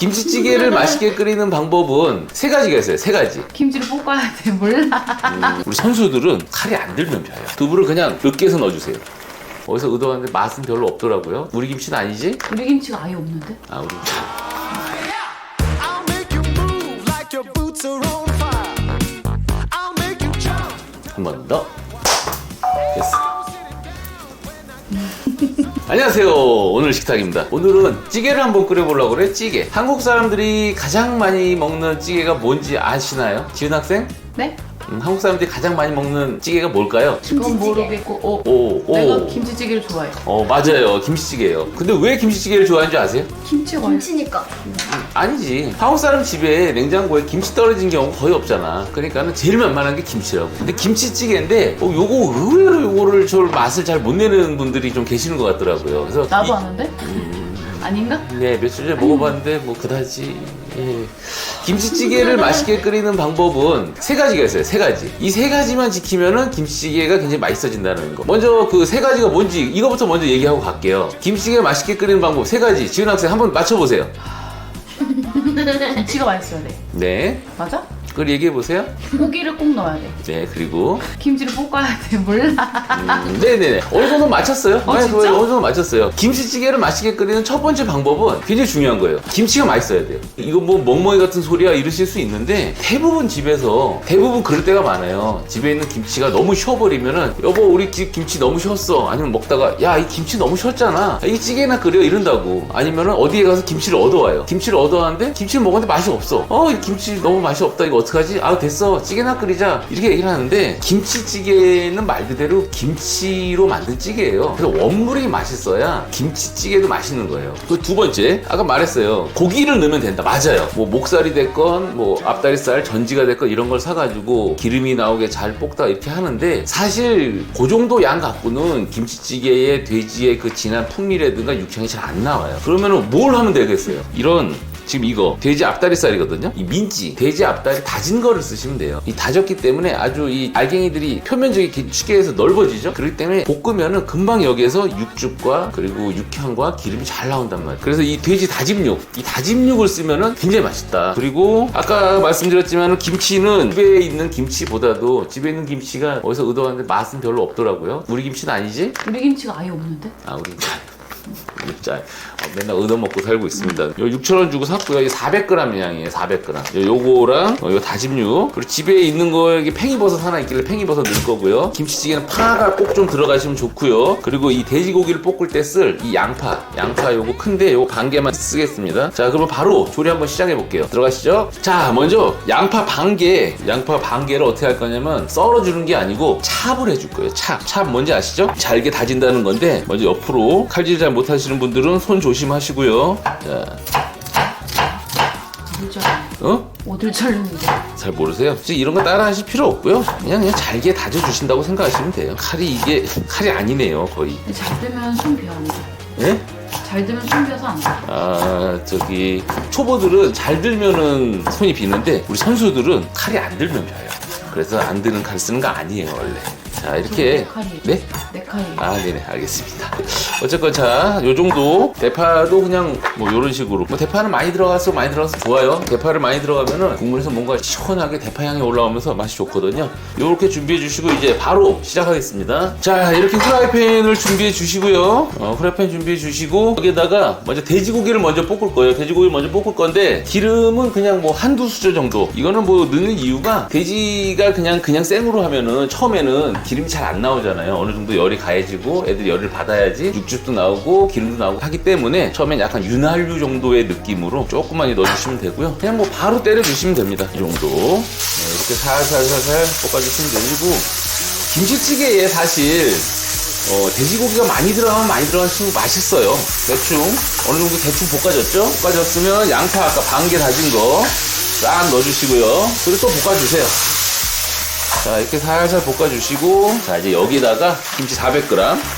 김치찌개를 맛있게 끓이는 방법은 세 가지가 있어요. 세 가지. 김치를 볶아야 돼 몰라 음, 우리 선수들은 칼이 안 들면 벼요. 두부를 그냥 으깨서 넣어주세요. 어디서 의도하는데 맛은 별로 없더라고요. 우리 김치는 아니지? 우리 김치가 아예 없는데? 아, 우리 김치. I'll make you move like your boots are on fire. I'll make you jump. 한 번 더. 됐어. 안녕하세요. 오늘 식탁입니다. 오늘은 찌개를 한번 끓여보려고 그래, 찌개. 한국 사람들이 가장 많이 먹는 찌개가 뭔지 아시나요? 지은 학생? 네? 음, 한국 사람들이 가장 많이 먹는 찌개가 뭘까요? 그건 모르겠고 어, 오, 오. 내가 김치찌개를 좋아해 어, 맞아요. 김치찌개예요. 근데 왜 김치찌개를 좋아하는 줄 아세요? 김치가 김치니까. 아니지. 한국 사람 집에 냉장고에 김치 떨어진 경우 거의 없잖아. 그러니까는 제일 만만한 게 김치라고. 근데 김치찌개인데 어, 요거 의외로 요거를 저 맛을 잘 못 내는 분들이 좀 계시는 것 같더라고요. 그래서 나도 이- 아는데? 아닌가? 네, 며칠 전에 먹어봤는데 뭐 그다지. 예. 김치찌개를 맛있게 끓이는 방법은 세 가지가 있어요. 세 가지. 이 세 가지만 지키면은 김치찌개가 굉장히 맛있어진다는 거. 먼저 그 세 가지가 뭔지 이거부터 먼저 얘기하고 갈게요. 김치찌개 맛있게 끓이는 방법 세 가지. 지훈 학생 한번 맞춰보세요. 김치가 맛있어야 돼 네. 맞아? 그걸 얘기해 보세요. 고기를 꼭 넣어야 돼 네, 그리고 김치를 볶아야 돼 몰라 음, 네네네. 어느 정도 맞췄어요. 어, 네, 진짜? 거의 어느 정도 맞췄어요. 김치찌개를 맛있게 끓이는 첫 번째 방법은 굉장히 중요한 거예요. 김치가 맛있어야 돼요. 이거 뭐 멍멍이 같은 소리야 이러실 수 있는데 대부분 집에서 대부분 그럴 때가 많아요. 집에 있는 김치가 너무 쉬어버리면은 여보 우리 기- 김치 너무 쉬었어. 아니면 먹다가 야 이 김치 너무 쉬었잖아. 이 찌개나 끓여 이런다고. 아니면은 어디에 가서 김치를 얻어와요. 김치를 얻어왔는데 김치를 먹었는데 맛이 없어. 어, 이 김치 너무 맛이 없다. 이거 어떡하지? 아 됐어. 찌개나 끓이자. 이렇게 얘기를 하는데 김치찌개는 말 그대로 김치로 만든 찌개예요. 그래서 원물이 맛있어야 김치찌개도 맛있는 거예요. 그 두 번째, 아까 말했어요. 고기를 넣으면 된다. 맞아요. 뭐 목살이 됐건 뭐 앞다리살, 전지가 됐건 이런 걸 사가지고 기름이 나오게 잘 볶다 이렇게 하는데 사실 그 정도 양 갖고는 김치찌개에 돼지의 그 진한 풍미라든가 육향이 잘 안 나와요. 그러면은 뭘 하면 되겠어요? 이런 지금 이거 돼지 앞다리살이거든요. 이 민지 돼지 앞다리 다진 거를 쓰시면 돼요. 이 다졌기 때문에 아주 이 알갱이들이 표면적이 기- 쉽게 해서 넓어지죠. 그렇기 때문에 볶으면은 금방 여기에서 육즙과 그리고 육향과 기름이 잘 나온단 말이에요. 그래서 이 돼지 다짐육, 이 다짐육을 쓰면은 굉장히 맛있다. 그리고 아까 말씀드렸지만 김치는 집에 있는 김치보다도 집에 있는 김치가 어디서 의도하는데 맛은 별로 없더라고요. 우리 김치는 아니지? 우리 김치가 아예 없는데? 아 우리 진짜 어, 맨날 얻어먹고 살고 있습니다. 요 6,000원 주고 샀고요. 이 400g 양이에요. 400g. 요 요거랑 어, 요 다짐육 그리고 집에 있는 거 여기 팽이버섯 하나 있길래 팽이버섯 넣을 거고요. 김치찌개는 파가 꼭 좀 들어가시면 좋고요. 그리고 이 돼지고기를 볶을 때 쓸 이 양파, 양파 요거 큰데 요거 반 개만 쓰겠습니다. 자, 그러면 바로 조리 한번 시작해 볼게요. 들어가시죠. 자, 먼저 양파 반 개, 양파 반 개를 어떻게 할 거냐면 썰어 주는 게 아니고 찹을 해줄 거예요. 찹, 찹 뭔지 아시죠? 잘게 다진다는 건데 먼저 옆으로 칼질 잘 못 하시는 분들은 손 조심하시고요. 자, 어? 자르는데 잘 모르세요? 이런 거 따라 하실 필요 없고요. 그냥 그냥 잘게 다져주신다고 생각하시면 돼요. 칼이 이게 칼이 아니네요, 거의. 잘 되면 손 비어 안돼 예? 잘 되면 손 비어서 안 돼 아 저기 초보들은 잘 들면은 손이 비는데 우리 선수들은 칼이 안 들면 벼요. 그래서 안 드는 칼 쓰는 거 아니에요 원래. 자 이렇게 내 칼이에요. 네? 내 칼이 아 네네 알겠습니다. 어쨌건 자요 정도 대파도 그냥 뭐 요런 식으로 뭐 대파는 많이 들어가서 많이 들어가서 좋아요. 대파를 많이 들어가면은 국물에서 뭔가 시원하게 대파 향이 올라오면서 맛이 좋거든요. 요렇게 준비해 주시고 이제 바로 시작하겠습니다. 자 이렇게 후라이팬을 준비해 주시고요. 어, 후라이팬 준비해 주시고 여기다가 먼저 돼지고기를 먼저 볶을 거예요. 돼지고기를 먼저 볶을 건데 기름은 그냥 뭐 한두 수저 정도. 이거는 뭐 넣는 이유가 돼지가 그냥 그냥 생으로 하면은 처음에는 기름이 잘 안 나오잖아요. 어느 정도 열이 가해지고 애들이 열을 받아야지 육즙도 나오고 기름도 나오고 하기 때문에 처음엔 약간 윤활유 정도의 느낌으로 조금만 넣어주시면 되고요. 그냥 뭐 바로 때려 주시면 됩니다. 이 정도. 네, 이렇게 살살살살 볶아주시면 되고 김치찌개에 사실 어, 돼지고기가 많이 들어가면 많이 들어가시면 맛있어요. 대충 어느 정도 대충 볶아졌죠? 볶아졌으면 양파 아까 반 개 다진 거 싹 넣어주시고요. 그리고 또 볶아주세요. 자 이렇게 살살 볶아주시고 자 이제 여기다가 김치 400g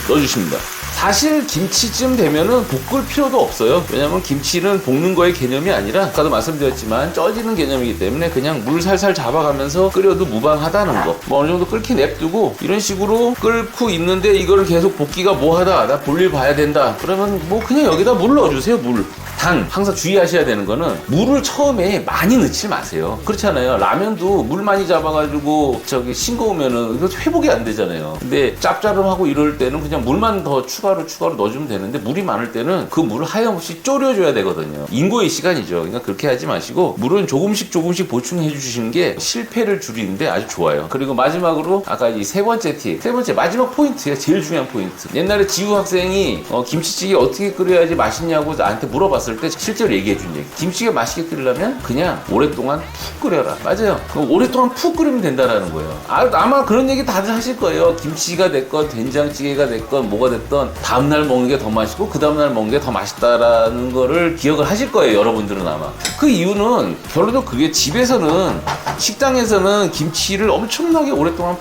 넣어주십니다. 사실 김치쯤 되면은 볶을 필요도 없어요. 왜냐면 김치는 볶는 거의 개념이 아니라 아까도 말씀드렸지만 쪄지는 개념이기 때문에 그냥 물 살살 잡아가면서 끓여도 무방하다는 거. 뭐 어느 정도 끓기 냅두고 이런 식으로 끓고 있는데 이거를 계속 볶기가 뭐하다. 나 볼일 봐야 된다. 그러면 뭐 그냥 여기다 물 넣어주세요. 물. 단 항상 주의하셔야 되는 거는 물을 처음에 많이 넣지 마세요. 그렇잖아요. 라면도 물 많이 잡아가지고 저기 싱거우면은 회복이 안 되잖아요. 근데 짭짤하고 이럴 때는 그냥 물만 더 추가 로 추가로 넣어주면 되는데 물이 많을 때는 그 물을 하염없이 졸여줘야 되거든요. 인고의 시간이죠. 그러니까 그렇게 하지 마시고 물은 조금씩 조금씩 보충해 주시는 게 실패를 줄이는데 아주 좋아요. 그리고 마지막으로 아까 이 세 번째 팁, 세 번째 마지막 포인트가 제일 중요한 포인트. 옛날에 지우 학생이 어, 김치찌개 어떻게 끓여야지 맛있냐고 나한테 물어봤을 때 실제로 얘기해 준 얘기. 김치가 맛있게 끓이려면 그냥 오랫동안 푹 끓여라. 맞아요. 그럼 오랫동안 푹 끓이면 된다라는 거예요. 아, 아마 그런 얘기 다들 하실 거예요. 김치가 됐건 된장찌개가 됐건 뭐가 됐건 다음날 먹는 게 더 맛있고 그 다음날 먹는 게 더 맛있다라는 거를 기억을 하실 거예요. 여러분들은 아마. 그 이유는 결론은 그게 집에서는 식당에서는 김치를 엄청나게 오랫동안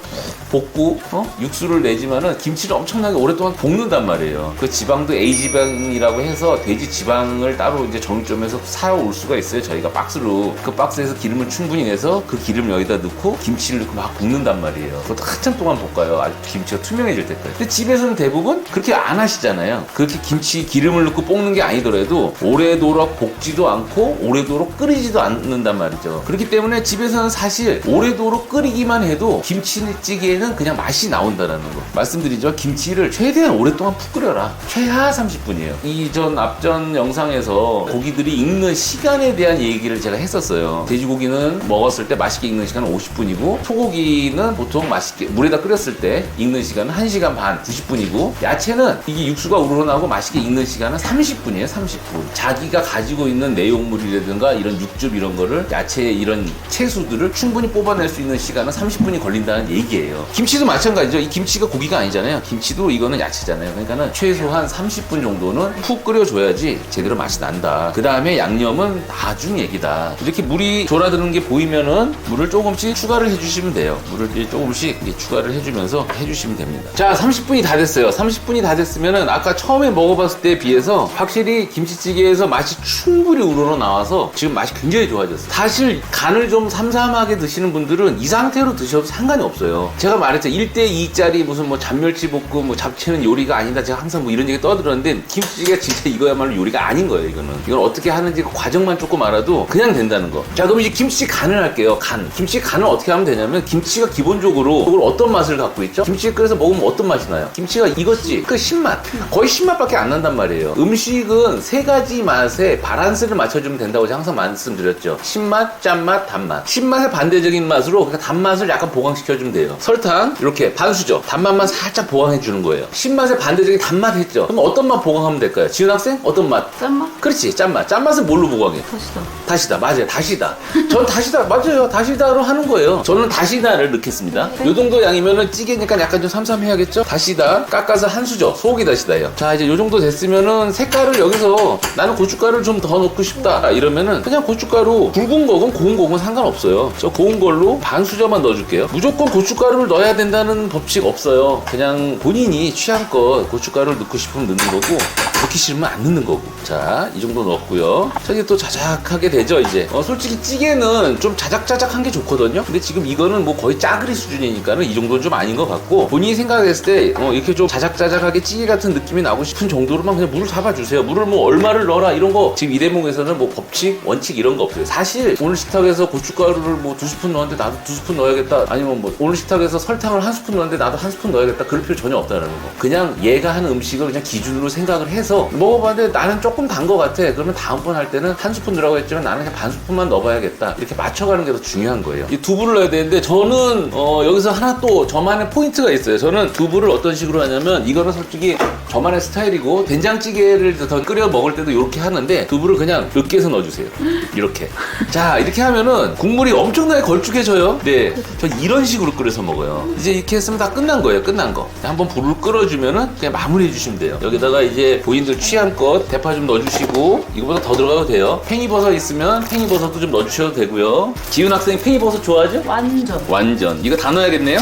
볶고 어? 육수를 내지만은 김치를 엄청나게 오랫동안 볶는단 말이에요. 그 지방도 A 지방이라고 해서 돼지 지방을 따로 이제 정육점에서 사올 수가 있어요. 저희가 박스로 그 박스에서 기름을 충분히 내서 그 기름 여기다 넣고 김치를 넣고 막 볶는단 말이에요. 그것도 한참 동안 볶아요. 아주 김치가 투명해질 때까지. 근데 집에서는 대부분 그렇게 안 하시잖아요. 그렇게 김치 기름을 넣고 볶는 게 아니더라도 오래도록 볶지도 않고 오래도록 끓이지도 않는단 말이죠. 그렇기 때문에 집에서는 사실 오래도록 끓이기만 해도 김치찌개에는 그냥 맛이 나온다는 거. 말씀드리죠. 김치를 최대한 오랫동안 푹 끓여라. 최하 30분이에요. 이전 앞전 영상에서 고기들이 익는 시간에 대한 얘기를 제가 했었어요. 돼지고기는 먹었을 때 맛있게 익는 시간은 50분이고 소고기는 보통 맛있게 물에다 끓였을 때 익는 시간은 1시간 반, 90분이고 야채는 이게 육수가 우러나고 맛있게 익는 시간은 30분이에요. 30분. 자기가 가지고 있는 내용물이라든가 이런 육즙 이런 거를 야채의 이런 채수들을 충분히 뽑아낼 수 있는 시간은 30분이 걸린다는 얘기예요. 김치도 마찬가지죠. 이 김치가 고기가 아니잖아요. 김치도 이거는 야채잖아요. 그러니까는 최소한 30분 정도는 푹 끓여줘야지 제대로 맛이 난다. 그 다음에 양념은 나중 얘기다. 이렇게 물이 졸아드는 게 보이면은 물을 조금씩 추가를 해주시면 돼요. 물을 조금씩 추가를 해주면서 해주시면 됩니다. 자, 30분이 다 됐어요. 30분이 다 됐 했으면은 아까 처음에 먹어봤을 때에 비해서 확실히 김치찌개에서 맛이 충분히 우러러 나와서 지금 맛이 굉장히 좋아졌어요. 사실 간을 좀 삼삼하게 드시는 분들은 이 상태로 드셔도 상관이 없어요. 제가 말했죠. 1대2짜리 무슨 뭐 잔멸치 볶음 뭐 잡채는 요리가 아니다. 제가 항상 뭐 이런 얘기 떠들었는데 김치찌개가 진짜 이거야말로 요리가 아닌 거예요. 이거는. 이걸 어떻게 하는지 그 과정만 조금 알아도 그냥 된다는 거. 자, 그럼 이제 김치 간을 할게요. 간. 김치 간을 어떻게 하면 되냐면 김치가 기본적으로 어떤 맛을 갖고 있죠? 김치 끓여서 먹으면 어떤 맛이 나요? 김치가 익었지. 끝이 10맛 거의 10맛밖에 안 난단 말이에요. 음식은 세 가지 맛에 바란스를 맞춰주면 된다고 항상 말씀드렸죠. 신맛, 짠맛, 단맛. 신맛의 반대적인 맛으로 그러니까 단맛을 약간 보강시켜주면 돼요. 설탕 이렇게 반수죠. 단맛만 살짝 보강해주는 거예요. 신맛의 반대적인 단맛 했죠. 그럼 어떤 맛 보강하면 될까요? 지은 학생? 어떤 맛? 짠맛? 그렇지 짠맛. 짠맛은 뭘로 보강해? 다시다. 다시다. 맞아요. 다시다. 전 다시다 맞아요. 다시다로 하는 거예요. 저는 다시다를 넣겠습니다. 요 정도 양이면은 찌개니까 약간 좀 삼삼해야겠죠? 다시다. 깎아서 한 수저 소고기 다시다예요 자 이제 요 정도 됐으면은 색깔을 여기서 나는 고춧가루를 좀 더 넣고 싶다 이러면은 그냥 고춧가루 굵은 거건 고운 거건 상관없어요. 저 고운 걸로 반 수저만 넣어줄게요. 무조건 고춧가루를 넣어야 된다는 법칙 없어요. 그냥 본인이 취향껏 고춧가루를 넣고 싶으면 넣는 거고 넣기 싫으면 안 넣는 거고. 자 이 정도 넣었고요. 자 이제 또 자작하게 되죠 이제. 어, 솔직히 찌개는 좀 자작자작한 게 좋거든요. 근데 지금 이거는 뭐 거의 짜그리 수준이니까는 이 정도는 좀 아닌 것 같고 본인이 생각했을 때 어, 이렇게 좀 자작자작하게 찌개 같은 느낌이 나고 싶은 정도로만 그냥 물을 잡아주세요. 물을 뭐 얼마를 넣어라 이런 거 지금 이 대목에서는 뭐 법칙 원칙 이런 거 없어요. 사실 오늘 식탁에서 고춧가루를 뭐 두 스푼 넣었는데 나도 두 스푼 넣어야겠다 아니면 뭐 오늘 식탁에서 설탕을 한 스푼 넣었는데 나도 한 스푼 넣어야겠다 그럴 필요 전혀 없다는 거. 그냥 얘가 하는 음식을 그냥 기준으로 생각을 해서 먹어봤는데 나는 조금 단 거 같아. 그러면 다음번 할 때는 한 스푼 넣으라고 했지만 나는 그냥 반 스푼만 넣어봐야겠다. 이렇게 맞춰가는 게 더 중요한 거예요. 이 두부를 넣어야 되는데 저는 어, 여기서 하나 또 저만의 포인트가 있어요. 저는 두부를 어떤 식으로 하냐면 이거는 솔직히 저만의 스타일이고 된장찌개를 더 끓여 먹을 때도 이렇게 하는데 두부를 그냥 으깨서 넣어주세요. 이렇게. 자 이렇게 하면은 국물이 엄청나게 걸쭉해져요. 네, 저 이런 식으로 끓여서 먹어요. 이제 이렇게 했으면 다 끝난 거예요 끝난 거. 한번 불을 끓여주면은 그냥 마무리해 주시면 돼요. 여기다가 이제 본인들 취향껏 대파 좀 넣어주시고 이거보다 더 들어가도 돼요. 팽이버섯 있으면 팽이버섯도 좀 넣어주셔도 되고요. 지훈 학생 팽이버섯 좋아하죠? 완전. 완전. 이거 다 넣어야겠네요?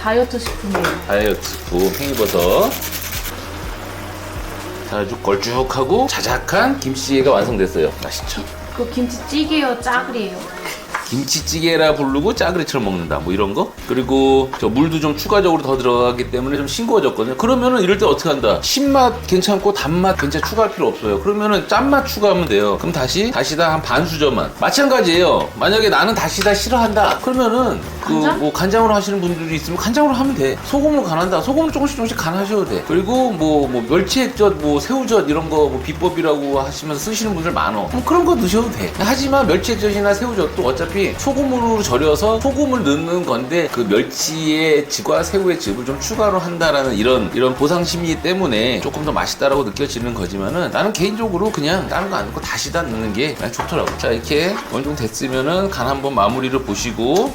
다이어트 식품이에요. 다이어트 부 팽이버섯. 자, 아주 걸쭉하고 자작한 김치찌개가 완성됐어요 맛있죠? 그 김치찌개요, 짜글이에요. 김치찌개라 부르고 짜그리처럼 먹는다. 뭐 이런 거? 그리고 저 물도 좀 추가적으로 더 들어가기 때문에 좀 싱거워졌거든요. 그러면은 이럴 때 어떻게 한다? 신맛 괜찮고 단맛 괜찮 추가할 필요 없어요. 그러면은 짠맛 추가하면 돼요. 그럼 다시 다시다 한 반 수저만. 마찬가지예요. 만약에 나는 다시다 싫어한다. 그러면은 그 간장? 뭐 간장으로 하시는 분들이 있으면 간장으로 하면 돼. 소금으로 간한다. 소금을 조금씩 조금씩 간하셔도 돼. 그리고 뭐, 뭐 멸치액젓 뭐 새우젓 이런 거 뭐 비법이라고 하시면서 쓰시는 분들 많어. 뭐 그런 거 넣으셔도 돼. 하지만 멸치액젓이나 새우젓도 어차피 소금으로 절여서 소금을 넣는 건데 그 멸치의 즙과 새우의 즙을 좀 추가로 한다라는 이런 이런 보상 심리 때문에 조금 더 맛있다라고 느껴지는 거지만은 나는 개인적으로 그냥 다른 거 안 넣고 다시다 넣는 게 좋더라고. 자 이렇게 어느 정도 됐으면은 간 한번 마무리를 보시고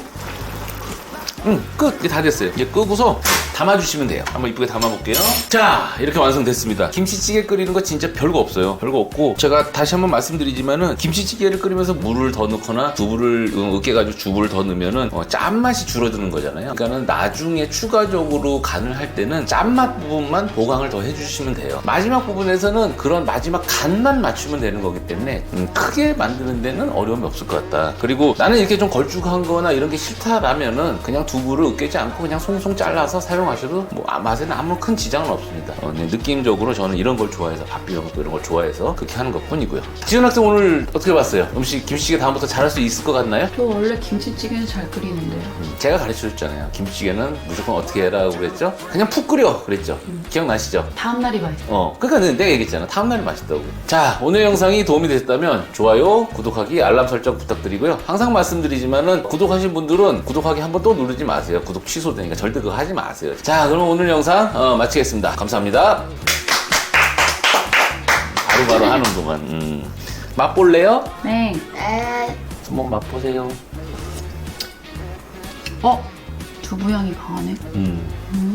응, 끝! 이제 다 됐어요. 이제 끄고서 담아주시면 돼요. 한번 이쁘게 담아볼게요. 자, 이렇게 완성됐습니다. 김치찌개 끓이는 거 진짜 별거 없어요. 별거 없고, 제가 다시 한번 말씀드리지만은, 김치찌개를 끓이면서 물을 더 넣거나, 두부를 음, 으깨가지고 주부를 더 넣으면은, 어, 짠맛이 줄어드는 거잖아요. 그러니까는 나중에 추가적으로 간을 할 때는 짠맛 부분만 보강을 더 해주시면 돼요. 마지막 부분에서는 그런 마지막 간만 맞추면 되는 거기 때문에, 음, 크게 만드는 데는 어려움이 없을 것 같다. 그리고 나는 이렇게 좀 걸쭉한 거나 이런 게 싫다라면은, 그냥 두 부를 으깨지 않고 그냥 송송 잘라서 사용하셔도 뭐 아, 맛에는 아무 큰 지장은 없습니다. 어, 네, 느낌적으로 저는 이런 걸 좋아해서 밥 비벼 먹고 이런 걸 좋아해서 그렇게 하는 것 뿐이고요. 지훈 학생 오늘 어떻게 봤어요? 음식 김치찌개 다음부터 잘할 수 있을 것 같나요? 저 원래 김치찌개는 잘 끓이는데요. 음, 제가 가르쳐 줬잖아요. 김치찌개는 무조건 어떻게 해라고 그랬죠? 그냥 푹 끓여 그랬죠. 기억나시죠? 다음 날이 맛있어. 어, 그러니까 내가 얘기했잖아. 다음 날이 맛있다고. 자, 오늘 영상이 도움이 되셨다면 좋아요, 구독하기, 알람 설정 부탁드리고요. 항상 말씀드리지만은 구독하신 분들은 구독하기 한번 또 누르지 마세요. 구독 취소되니까 절대 그거 하지 마세요. 자, 그럼 오늘 영상 어, 마치겠습니다. 감사합니다. 바로바로 하는 동안. 음. 맛볼래요? 네. 한번 맛보세요. 어? 두부 향이 강하네. 음.